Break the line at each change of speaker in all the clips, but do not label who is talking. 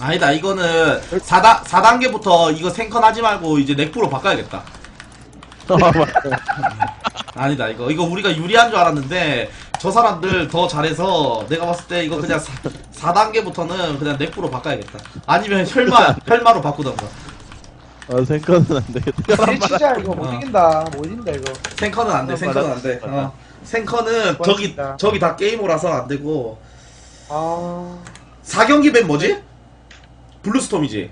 아니다 이거는 4단, 4단계부터 이거 생컨 하지 말고 이제 넥프로 바꿔야겠다
아.
아니다 이거 이거 우리가 유리한 줄 알았는데 저 사람들 더 잘해서 내가 봤을 때 이거 그냥 4, 단계부터는 그냥 넥프로 바꿔야겠다 아니면 혈마 혈마로 바꾸던가
아, 생각은 안 되겠다.
내 진짜 이거 못
어.
이긴다. 못 이긴다 이거.
생컨은 안돼 생컨은 안돼 어. 생컨은 저기. 저기 다 게이머라서 안 되고
아
4경기 밴 뭐지? 블루스톰이지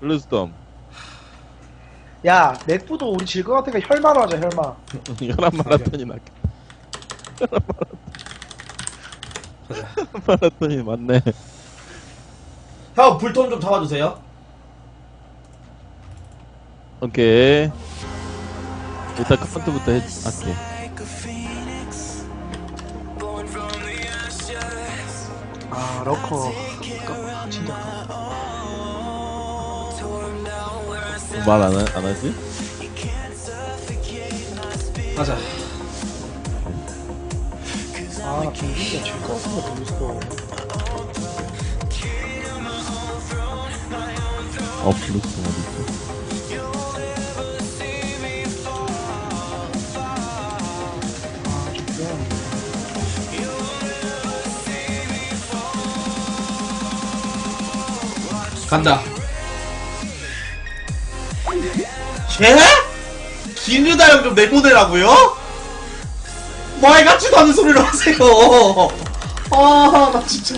블루스톰.
야, 넥부도 우리 질 것 같으니까 혈마로 하자, 혈마.
혈압 마라톤이 낫겠다. 마라톤이 맞네.
형 불톰 좀 잡아주세요
오케이. 일단 카운트부터 해, 할게.
아, 러커. 아깝다, 진짜 아깝다.
말안 안 하지?
가자
아, 나 김진짜 질것 같은데, 모르겠어.
어, 블루스톰 어디
간다 쟤? 김유다 형 좀 내보내라고요? 말 같지도 않은 소리를 하세요 아 나 진짜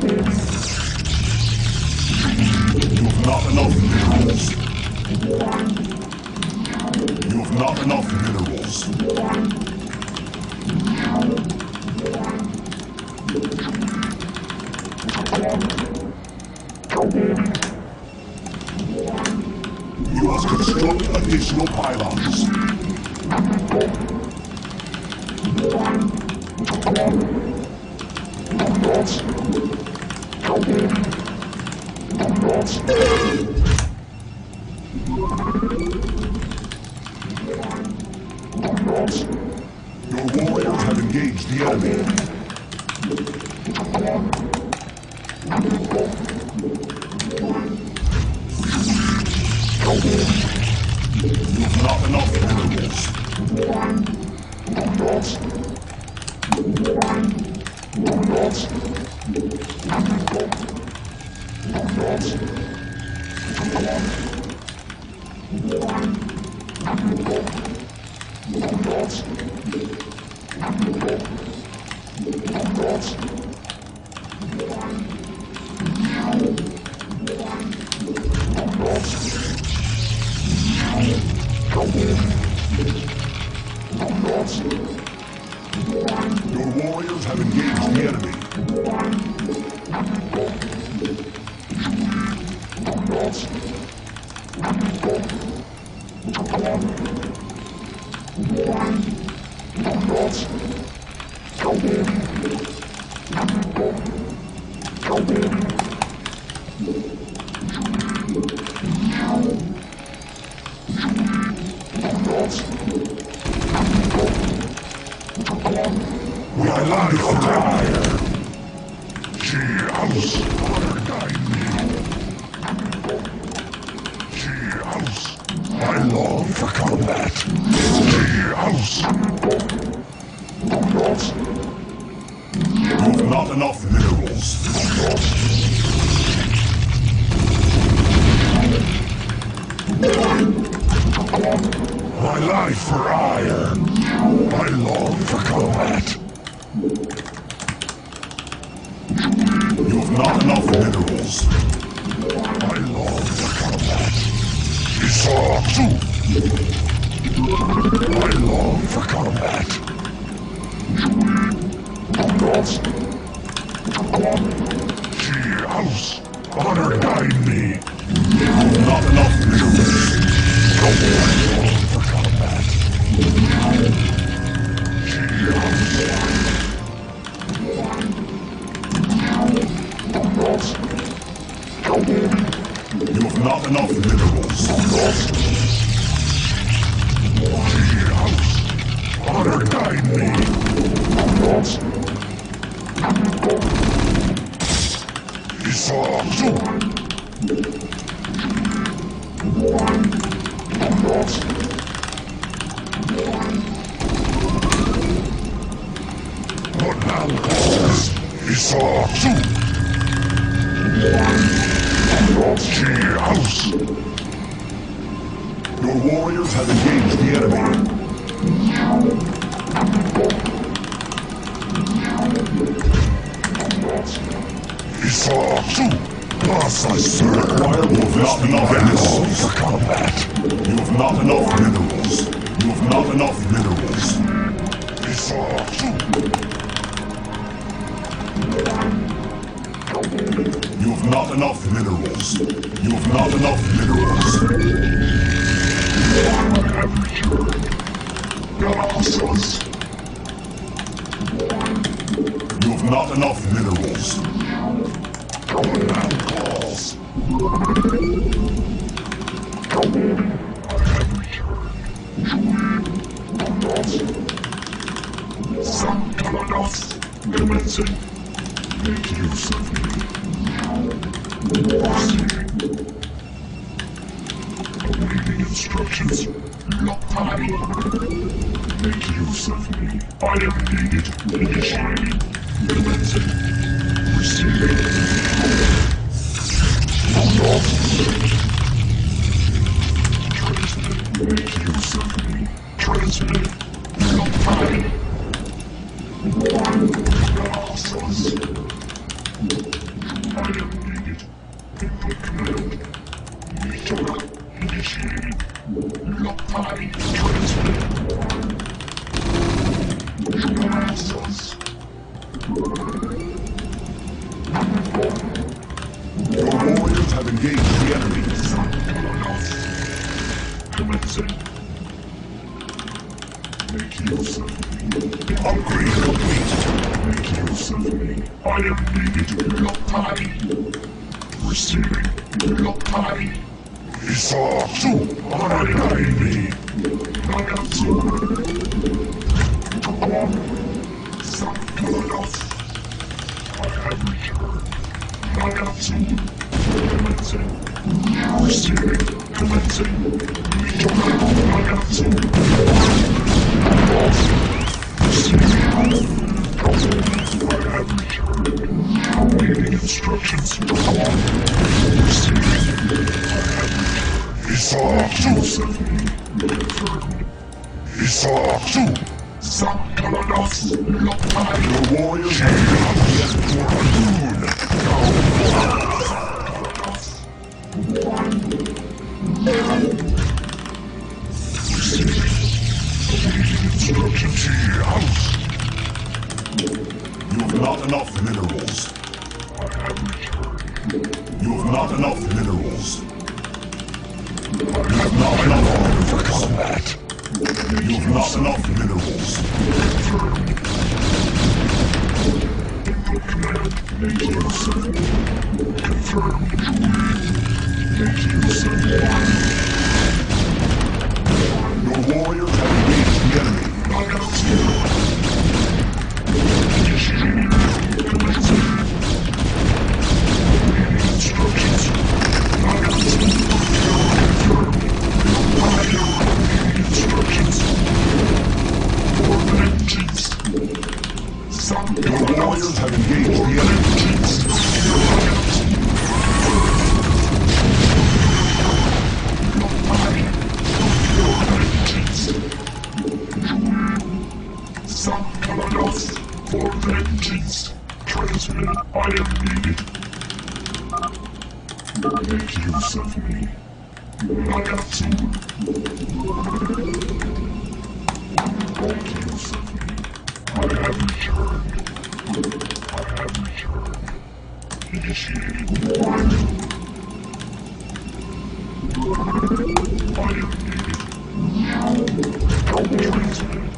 You have not enough minerals. You have not enough minerals. You must construct additional pylons. Your warriors have engaged the enemy. We are live for fire. She has water guide. She. I long for combat. She not. Enough minerals fire. I long for combat. You have not enough minerals. I long for combat. Isatsu. I long for combat. She house. Honor guide me. You have not enough minerals. I long You have not enough minerals. House. Honor guide Isatsu. She house. Your warriors have engaged the enemy. Isatsu. Thus I serve. Require you have not enough minerals for combat. You have not enough minerals. You have not enough minerals. Isatsu. You've not enough minerals. You've not enough minerals. You've not enough minerals. Coming out. I have returned. Julie Donos. Sanctanos. Dimension. Make use of me. Awaiting instructions. Lockpile. Make use of me. I am needed. Initiating. Commencing. Receiving. Transmitting. Make use of me. Transmitting. Lockpile. Process. I am I am needed. Lockpile. Receiving. Lockpile. Isatsu. Me. Nagatsu. Sakuradas. I have returned. Nagatsu. Commencing. Receiving. Commencing. Nagatsu. Receiving. Awaiting instructions. Receiving. Isaac 2. Confirmed. Isaac 2. Zankalanas. Lokai. The warrior. Yes, for a moon. Now. Receiving. House. You have not enough minerals. I have returned. You have not enough minerals. You have not enough for combat. You have not enough minerals. Confirmed. Input command. Make use of Confirmed. Your warriors have engaged the enemy. Knockout Initiating. Commencing. Some warriors have engaged the enemy. For vengeance, transmitted I am needed. Make use of me. Nagatsu. Make use of me. I have returned. I have returned. Initiating war. I am needed. Help transmitted.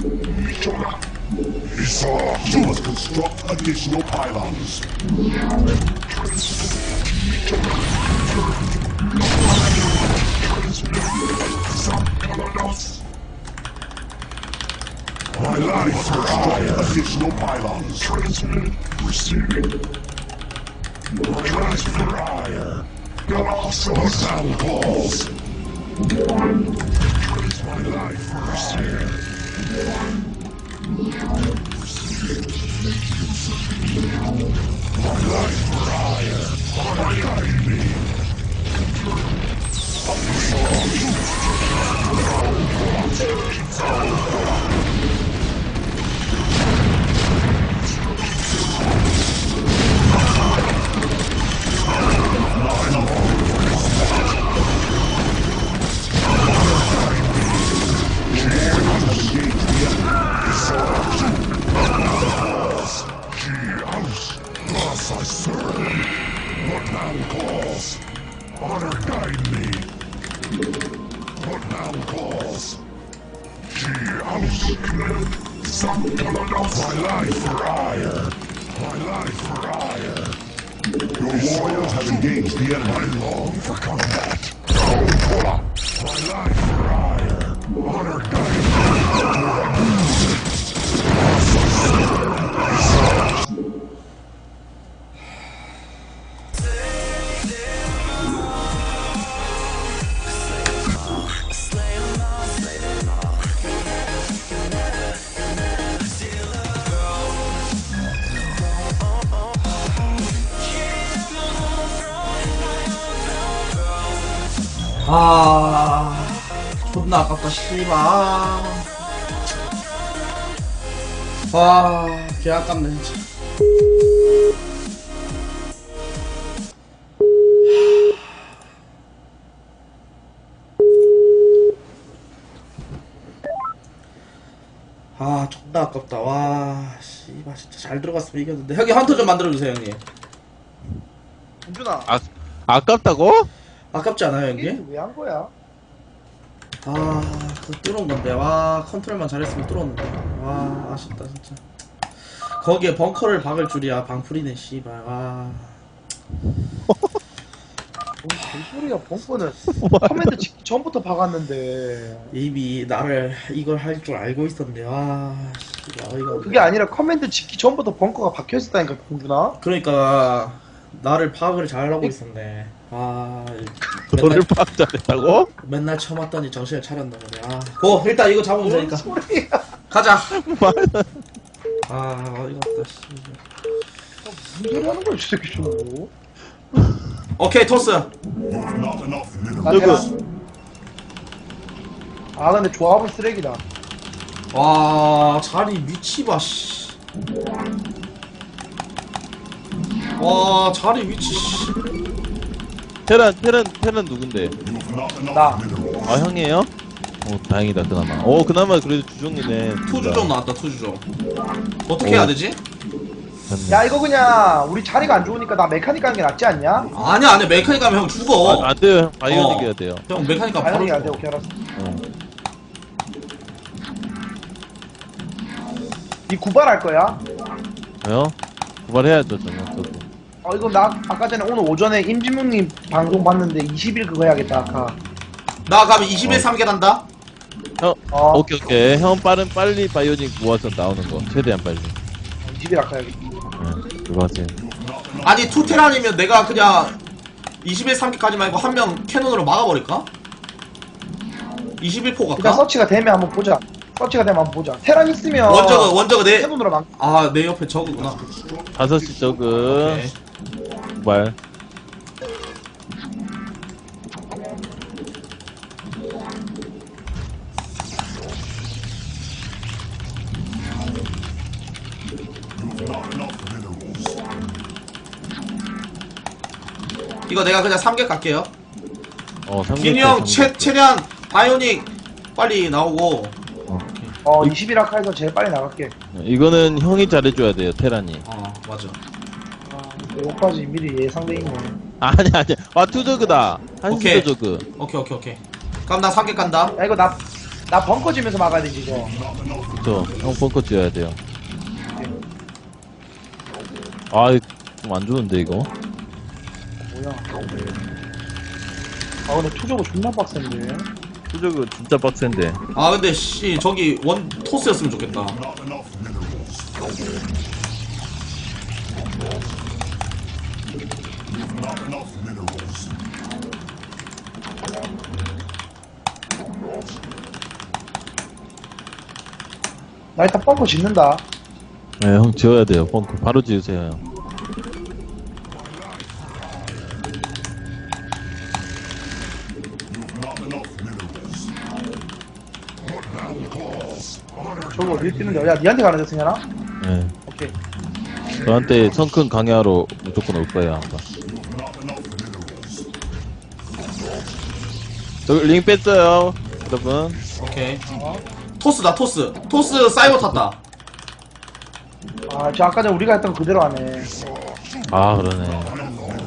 Isara. You must construct additional pylons. My life construct additional pylons. Transmitted. Receiving. Hire. Galactus sound calls. Trace my life for Oh,
아 존나 아깝다 씨발. 아개 아깝네 진짜. 아 존나 아깝다. 와 씨발 진짜 잘 들어갔으면 이겼는데. 형님 헌터 좀 만들어주세요 형님.
은준아.
아 아깝다고?
아깝지 않아요?
게임 왜한 거야?
아, 그 뚫은 건데. 와, 컨트롤만 잘했으면 뚫었는데. 와, 아쉽다, 진짜. 거기에 벙커를 박을 줄이야. 방풀이네, 씨발. 와.
뭔 개소리야 벙커는 커맨드 찍기 전부터 박았는데
이미 나를 이걸 할 줄 알고 있었는데. 와, 씨발. 어이가 없네.
그게 아니라 커맨드 찍기 전부터 벙커가 박혀 있었다니까 봉준아
그러니까, 나를 파악을 잘하고 있었네. 아,
너를
맨날,
파악 잘했다고?
맨날 쳐맞더니 정신을 차렸나 보네. 아, 고! 일단 이거 잡으면
뭔
되니까.
소리야
가자! 아, 어이가 없다, 씨발.
무슨 소리 하는 거야, 저 새끼 좀.
오케이 토스
테란. 아, 근데 조합은 쓰레기다.
와 자리 위치 봐씨 와 자리 위치 씨.
테란 테란 테란 누군데?
나.
아 형이에요? 어 다행이다 그나마. 어 그나마 그래도 주종이네.
투주종 나왔다 투주종 어떻게 해야 되지?
됐네.
야, 이거 그냥 우리 자리가 안 좋으니까 나 메카닉 가는 게 낫지 않냐?
아니야 안돼 메카닉 가면 형 죽어
아, 안 돼요 형. 바이오닉
어.
해야 돼요.
형 메카닉 가면 바로
당연히 안 돼,
죽어
오케이, 알았어.
어.
니 구발할 거야?
왜요? 고발해야죠 저는 저도.
어, 이거 나 아까 전에 오늘 오전에 임진묵님 방송 봤는데 20일 그거 해야겠다, 아까.
나 가면 21 3개 단다
형
어,
오케이 오케이 형 빠른 빨리 바이오닉 모아서 나오는 거 최대한 빨리.
20일 아까 해야겠다.
네, 그거 하세요.
아니 투테란이면 내가 그냥 21 3개까지 말고 한 명 캐논으로 막아버릴까? 21포
일단
갈까?
서치가 되면 한번 보자. 서치가 되면 한번 보자. 테란 있으면
원저그 원저그 내
세분으로 막.
아, 내 옆에 저그구나.
다섯 시 저그
오케이.
Minerals.
이거 내가 그냥 3개 갈게요.
어 삼겹살.
형, 최. 최대한 바이오닉 빨리 나오고.
어, 20일 아카에서 제일 빨리 나갈게.
이거는 형이 잘해줘야 돼요 테란이.
어, 맞아.
아, 여기까지 미리 예상돼 있네.
아니 아니. 아 투저그다.
오케이.
한시 저그.
오케이, 오케이, 오케이. 그럼 나 3개 간다.
야, 이거 나, 나 벙커 지면서 막아야 되지, 이거.
그쵸. 형 벙커 지어야 돼요. 아, 좀안 좋은데, 이거?
뭐야. 아, 근데 투저고 존나 빡센데.
투저그 진짜 빡센데.
아, 근데 씨, 저기 원 토스였으면 좋겠다.
나 일단 벙커 짓는다.
네, 형 지어야 돼요, 벙커. 바로 지으세요, 형.
저거 어디 뛰는 데? 야, 니한테 가는 데, 승현아?
네.
오케이.
저한테 성큰 강야로 무조건 올 거예요, 아마.
You have not enough minerals.
저기 링 뺐어요, 여러분.
오케이. 토스다, 토스. 토스 사이버 탔다.
아, 저 아까 전에 우리가 했던 거 그대로 하네.
아, 그러네.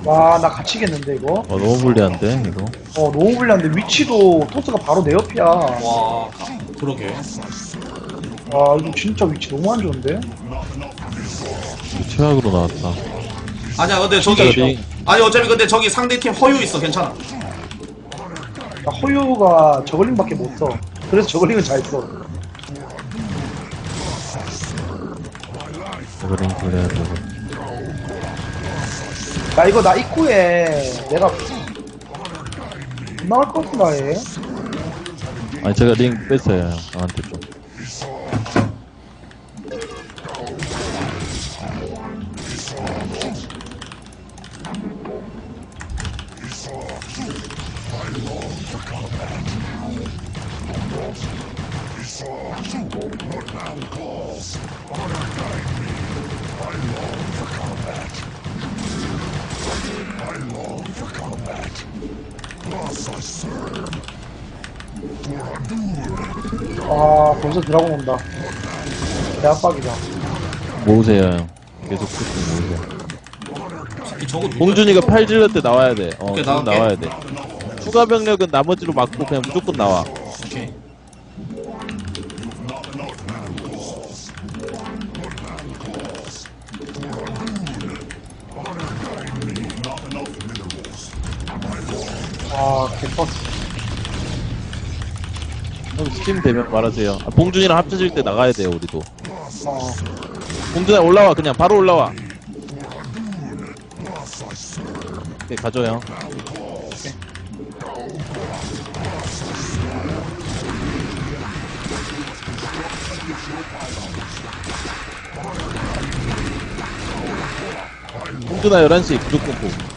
와, 나 갇히겠는데, 이거?
어, 너무 불리한데, 이거?
어, 너무 불리한데, 위치도 토스가 바로 내 옆이야. 와,
와, 그러게.
이거 진짜 위치 너무 안 좋은데?
최악으로 나왔다.
아니야, 근데
진짜
저기.
링.
아니, 어차피 근데 저기 상대팀 허유 있어. 괜찮아.
나 허유가 저글링밖에 못 써. 그래서 저글링은 잘 써.
링 돌려야 되고.
나 이거 나 입구에 내가 못 나갈 것 같은다 해.
아니, 제가 링 뺐어요, 형. 저한테 좀.
압박이다.
모으세요, 형. 계속 푸시 모으세요.
새끼 저거 누구야?
봉준이가 팔 질러 때 나와야 돼. 어,
오케이,
지금. 나와야 돼. 추가 병력은 나머지로 막고 그냥 무조건 나와.
오케이.
아 개빡.
형 스팀 되면 말하세요. 아, 봉준이랑 합쳐질 때 나가야 돼요, 우리도.
어.
봉준아 올라와, 그냥 바로 올라와. 가죠, 형. 봉준아 11시 무조건 고.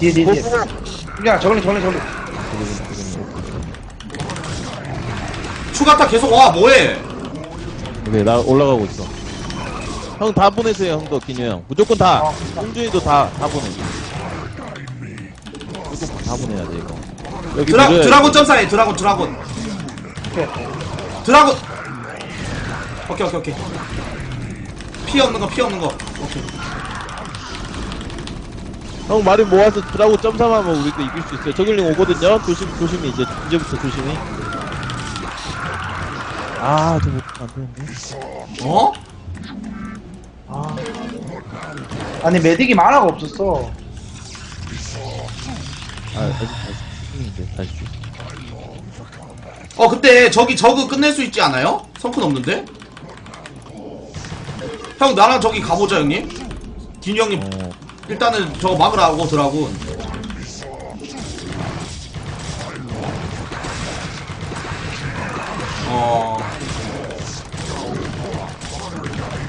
뒤에 뒤에 뒤에 야 저걸리 저걸리 저걸리
추가타 계속 와 뭐해
오케이 나 올라가고 있어. 형 다 보내세요 형도 기뉴 형. 무조건 다.
어.
봉준이도 다 다 보내. 무조건 다 보내야 돼 이거. 여기
드라,
밀어야
드라곤
돼.
점사해 드라곤 드라곤
오케이
드라곤 오케이 오케이 오케이 피 없는 거 피 없는 거 오케이
형 말이 모아서 드라고 점삼하면 우리도 이길 수 있어요. 저글링 오거든요. 조심 조심히 이제 이제부터 조심히. 아 저거 안 되는데.
어?
아 아니 메딕이 만화가 없었어
아 아직 다시 힘인데 다시 줘.
어 그때 저기 저그 끝낼 수 있지 않아요? 성큰 없는데? 형 나랑 저기 가보자 형님 디니 형님
어.
일단은 저거 막으라고 드라군. 어...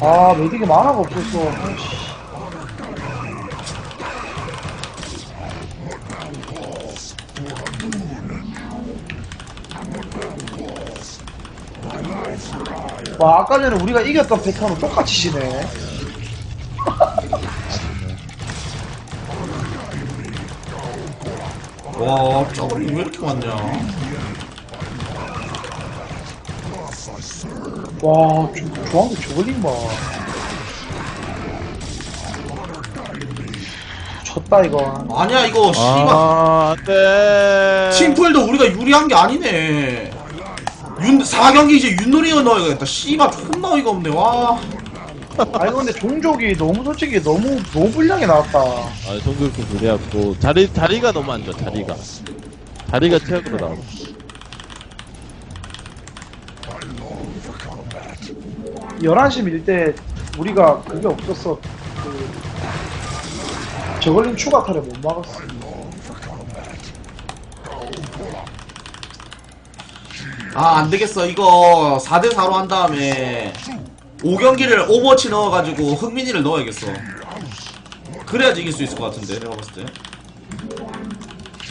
아 메딕이 만화가 없었어. 와 아까 전에 우리가 이겼던 패턴은 똑같이 지네
와 저거리 왜 이렇게 많냐.
와 조- 조항도 저글링 봐. 졌다 이거.
아니야 이거 씨발.
아 안 돼.
팀플도 우리가 유리한 게 아니네. 윤 4경기 이제 윷놀이가 넣어야겠다. 씨발 존나 어이가 없네. 와
아니 근데 종족이 너무 솔직히 너무 너무 불량이 나왔다
아 정글도 그래갖고 자리 자리가 너무 안 좋아 자리가. 자리가 최악으로 나와.
11시 밀 때 우리가 그게 없었어 그 저글링 추가 탈을 못 막았어
아 안 되겠어 이거 4대4로 한 다음에 5경기를 오버워치 넣어가지고 흥민이를 넣어야겠어. 그래야지 이길 수 있을 것 같은데 내가 봤을 때.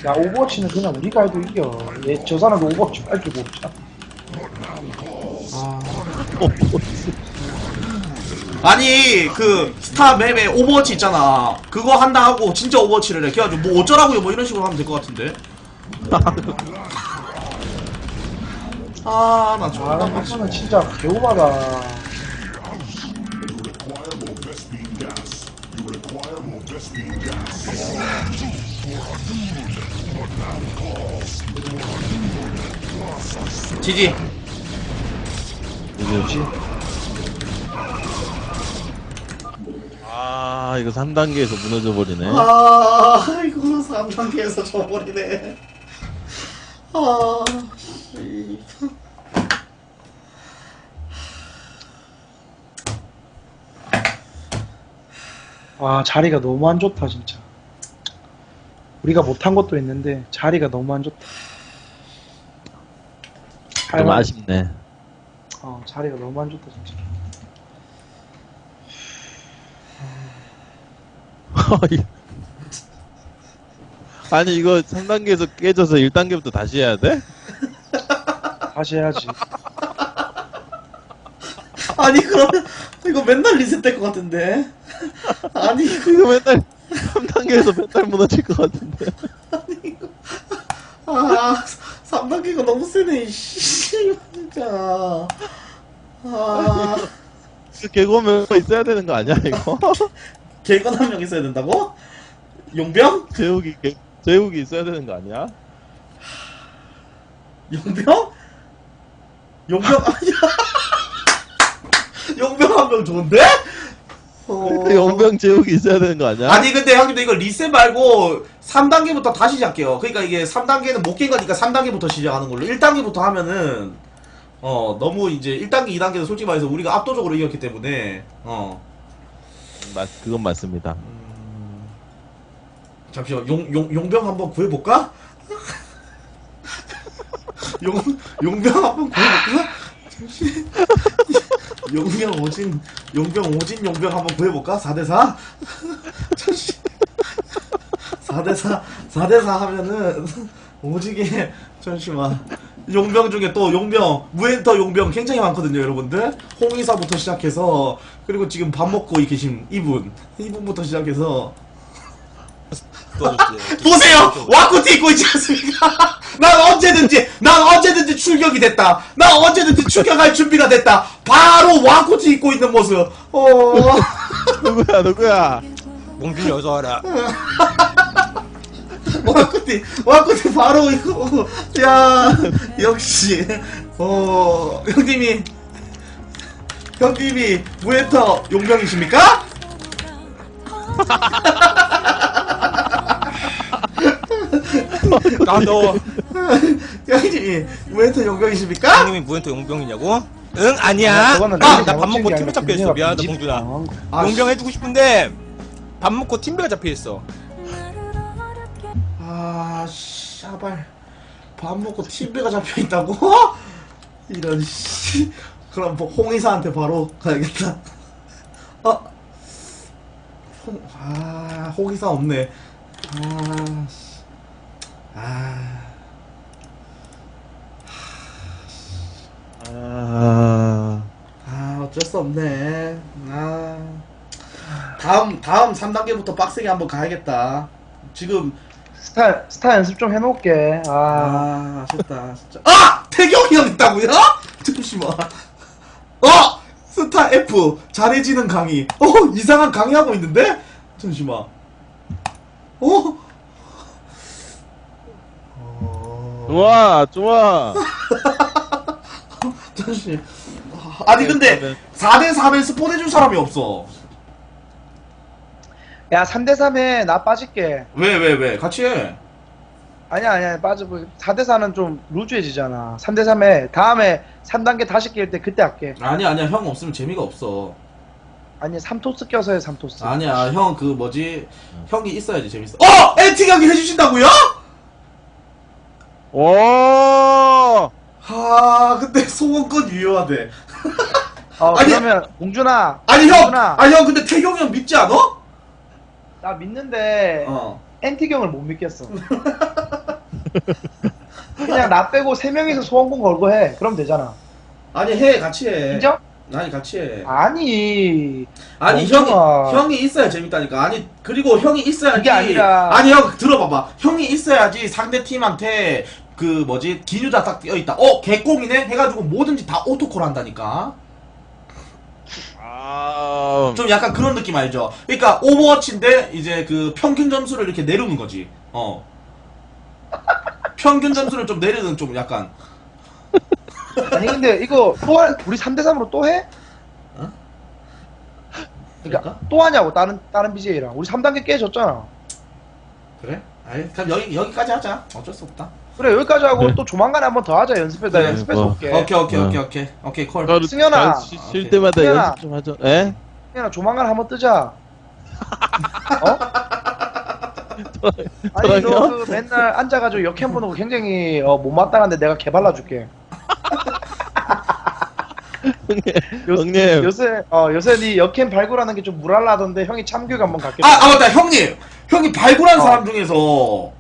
야 오버워치는 그냥 우리가 해도 이겨. 얘 저 사람도 오버워치 할줄 모르잖아.
아니 그 스타 맵에 오버워치 있잖아. 그거 한다 하고 진짜 오버워치를 해. 그래가지고 뭐 어쩌라고요? 뭐 이런 식으로 하면 될 것 같은데. 아나
아.
존나
나
빡치
패턴은 진짜 개우마다
지지
뭐지? 아 이거 3단계에서 무너져 버리네.
아 이거 3단계에서 져버리네 아 씨.
와 자리가 너무 안 좋다 진짜. 우리가 못한 것도 있는데 자리가 너무 안 좋다.
좀
할만-
아쉽네.
어 자리가 너무 안 좋다 진짜.
아니 이거 3단계에서 깨져서 1단계부터 다시 해야 돼?
다시 해야지.
아니 그러면 이거 맨날 리셋될 것 같은데 아니 이거
이거 맨날 3단계에서 맨날 무너질 것 같은데.
아 3단계가 너무 세네 씨 진짜
아그 개고면 있어야 되는 거 아니야 이거?
개건 한 명 있어야 된다고? 용병?
제욱이 개, 제욱이 있어야 되는 거 아니야?
용병? 용병 아니야 용병 한 명 좋은데? 어...
영병 제욱이 있어야 되는 거 아니야?
아니 근데 형님들 이거 리셋 말고 3단계부터 다시 시작해요 그러니까 이게 3단계는 못 깬 거니까 3단계부터 시작하는 걸로 1단계부터 하면은 어 너무 이제 1단계 2단계는 솔직히 말해서 우리가 압도적으로 이겼기 때문에 어
맞 그건 맞습니다.
잠시만 용, 용, 용병 한번 구해볼까? 용, 용병 한번 구해볼까? 잠시 용병 오진 용병 오진 용병 한번 구해볼까? 4대4? 잠시 4대4 4대4 하면은 오지게 잠시만 용병 중에 또 용병 무엔터 용병 굉장히 많거든요 여러분들 홍의사부터 시작해서 그리고 지금 밥 먹고 계신 이분 이분부터 시작해서
도와줬지.
보세요! 와꾸티 입고 있지 않습니까? 난 언제든지, 난 언제든지 출격이 됐다. 난 언제든지 출격할 준비가 됐다. 바로 와꾸티 입고 있는 모습. 어,
누구야 누구야
몽준이 어서 와라.
와꾸티, 와꾸티 바로 이거. 야, 역시. 어, 형님이, 형님이 무에터 용병이십니까?
나너
형님이 무에터 용병이십니까?
형님이 무엔터 용병이냐고? 응 아니야.
아, 그거는
아, 나 밥 먹고 팀에 잡혀 있어. 미안하다 봉준아.
거.
아,
용병 해주고 싶은데 밥 먹고 팀배가 잡혀 있어.
아, 씨발. 밥 먹고 TV가 잡혀 있다고? 이런 씨. 그럼 뭐 홍의사한테 바로 가야겠다. 어? 홍, 아, 홍의사 없네. 아, 씨. 아,
아
아, 어쩔 수 없네. 아. 다음, 다음 3단계부터 빡세게 한번 가야겠다. 지금
스타 스타 연습 좀 해놓을게. 아,
아, 아쉽다, 진짜. 아! 태경이 형 있다고요? 잠시만. 어! 스타 F, 잘해지는 강의. 어, 이상한 강의하고 있는데? 잠시만. 어? 어...
좋아 좋아
잠시. 아니, 근데, 4대 4면 스폰 해줄 사람이 없어.
야 3대 3에 나 빠질게.
왜, 왜, 왜? 같이 해.
아니야 아니야 빠져. 4대 4는 좀 루즈해지잖아. 3대 3에 다음에 3단계 다시 낄 때 그때 할게.
아니야, 아니야. 형 없으면 재미가 없어.
아니 3토스 껴서 해 3토스.
아니야, 형, 그, 뭐지. 형이 있어야지 재밌어. 어! 엔티 강의 해주신다고요? 오아 근데 소원권 유효하대
어
아니,
그러면 봉준아.
아니 형!
봉준아,
아니 형 근데 태경이 형 믿지 않아?
나 믿는데
어
엔티경을 못 믿겠어. 그냥 나 빼고 세 명이서 소원공 걸고 해. 그럼 되잖아.
아니 해 같이 해
인정?
아니 같이 해.
아니.
아니 형이
멍청아.
형이 있어야 재밌다니까. 아니 그리고 형이 있어야지.
그게 아니라-
아니 형 들어봐봐. 형이 있어야지 상대 팀한테 그 뭐지? 기뉴자 딱 뛰어 있다. 어 개꽁이네? 해가지고 뭐든지 다 오토콜 한다니까.
아.
좀 약간 그런 느낌 알죠? 그러니까 오버워치인데 이제 그 평균 점수를 이렇게 내려는 거지. 어. 평균 점수를 좀 내리는 좀 약간
아니 근데 이거 또 할- 우리 3대 3으로 또 해?
어?
그러니까
그럴까?
또 하냐고 다른 다른 BJ랑 우리 3단계 깨졌잖아.
그래? 아니 그럼 여기 여기까지 하자. 어쩔 수 없다.
그래 여기까지 하고
네.
또 조만간에 한 번 더 하자 연습해 나
그래,
연습해서
뭐.
올게.
오케이 오케이
어.
오케이 오케이 오케이 콜.
가루
승현아.
가루 쉬- 쉴 때마다
승현아.
연습 좀 하죠 에?
나 조만간 한번 뜨자. 어? 아니 너? 그 맨날 앉아가지고 역캠 보는 거 굉장히 어, 못마땅한데 내가 개발라줄게. 요-
형님
요새 어 요새 네 역캠 발굴하는 게 좀 무랄라던데 형이 참교육 한번 갈게.
아, 아 맞다 형님. 형이 발굴한
어.
사람 중에서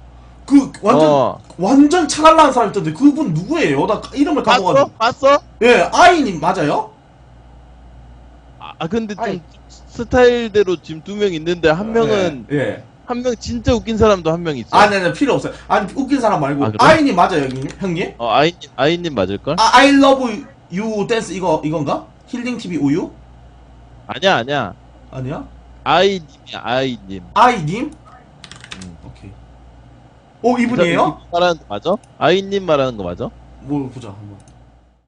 그 완전
어.
완전 차갈라는 사람 있던데 그분 누구예요? 나 이름을
봤어?
까먹었는데.
봤어?
예, 아이님 맞아요?
아, 아, 근데 좀
아니.
스타일대로 지금 두 명 있는데 한 명은
예. 예.
한 명 진짜 웃긴 사람도 한 명 있어.
아, 네, 네, 필요 없어요. 아니, 웃긴 사람 말고.
아, 그래?
아이님 맞아요, 형님? 형님?
어 아이님 아이님 맞을 걸?
아, I love you 댄스 이거 이건가? 힐링 TV 우유?
아니야 아니야
아니야?
아이님이야 아이님.
아이님?
음.
오케이. 오 이분이에요?
말하는 거 맞아? 아이님 말하는 거 맞아?
뭐 보자 한번.